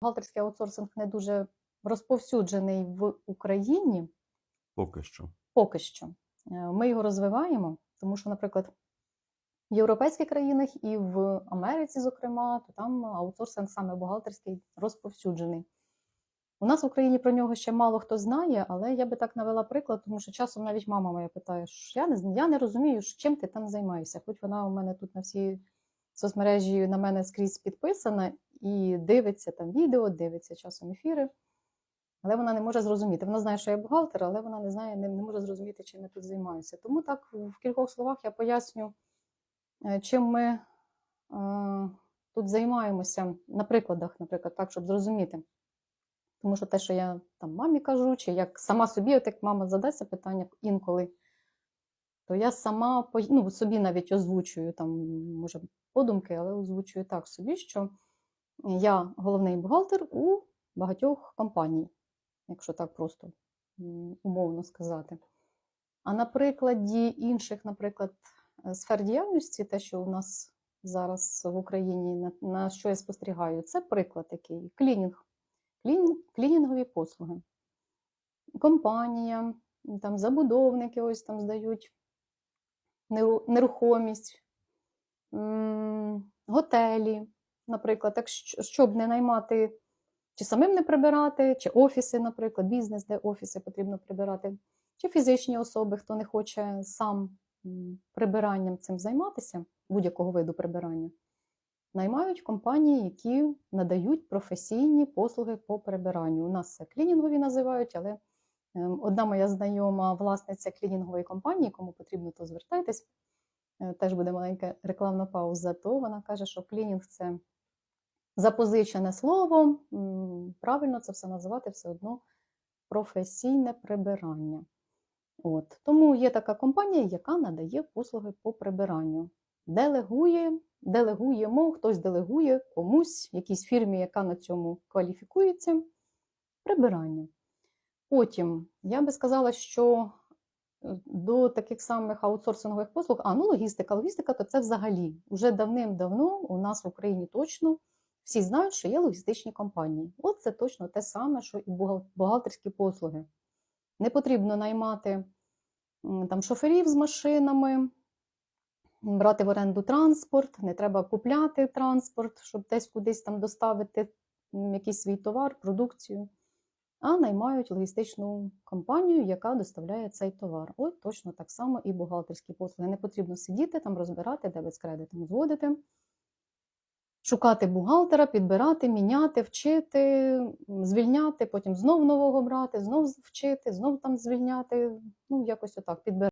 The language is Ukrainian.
Бухгалтерський аутсорсинг не дуже розповсюджений в Україні Поки що. поки що. Е, Ми його розвиваємо, тому що, наприклад, в європейських країнах і в Америці, зокрема, то там аутсорсинг саме бухгалтерський розповсюджений. У нас в Україні про нього ще мало хто знає, але я би так навела приклад, тому що часом навіть мама моя питає, що я не, я не розумію, чим ти там займаєшся. Хоч вона у мене тут на всі соцмережі на мене скрізь підписана і дивиться там відео, дивиться часом ефіри. Але вона не може зрозуміти. Вона знає, що я бухгалтер, але вона не знає, не, не може зрозуміти, чим я тут займаюся. Тому так в кількох словах я поясню, е, чим ми е, тут займаємося на прикладах, наприклад, так, щоб зрозуміти. Тому що те, що я там мамі кажу, чи як сама собі, от як мама задасть це питання інколи, то я сама ну, собі навіть озвучую там, може, подумки, але озвучую так собі, що я головний бухгалтер у багатьох компаній, якщо так просто умовно сказати. А на прикладі інших, наприклад, е, сфер діяльності, те, що у нас зараз в Україні, на, що я спостерігаю, це приклад такий: клінінг, клінінг клінінгові послуги. Компанія, там забудовники ось там здають нерухомість, готелі, наприклад, так щоб не наймати чи самим не прибирати, чи офіси, наприклад, бізнес, де офіси потрібно прибирати, чи фізичні особи, хто не хоче сам прибиранням цим займатися, будь-якого виду прибирання, наймають компанії, які надають професійні послуги по прибиранню. У нас це клінінгові називають, але ем, одна моя знайома власниця клінінгової компанії, кому потрібно, то звертайтесь. Е, Теж буде маленька рекламна пауза, то вона каже, що клінінг це запозичене слово, правильно це все називати все одно професійне прибирання. От. Тому є така компанія, яка надає послуги по прибиранню. Делегує, делегуємо, хтось делегує комусь, якійсь фірмі, яка на цьому кваліфікується, прибирання. Потім я би сказала, що е, до таких самих аутсорсингових послуг, а ну логістика, логістика, то це взагалі вже давним-давно у нас в Україні точно всі знають, що є логістичні компанії. От це точно те саме, що і бухгалтерські послуги. Не потрібно наймати там шоферів з машинами, брати в оренду транспорт, не треба купляти транспорт, щоб десь кудись там доставити якийсь свій товар, продукцію, а наймають логістичну компанію, яка доставляє цей товар. От точно так само і бухгалтерські послуги. Не потрібно сидіти там, розбирати, дебет з кредитом зводити. Шукати бухгалтера, підбирати, міняти, вчити, звільняти, потім знов нового брати, знов вчити, знов там звільняти. Ну, якось отак підбирати.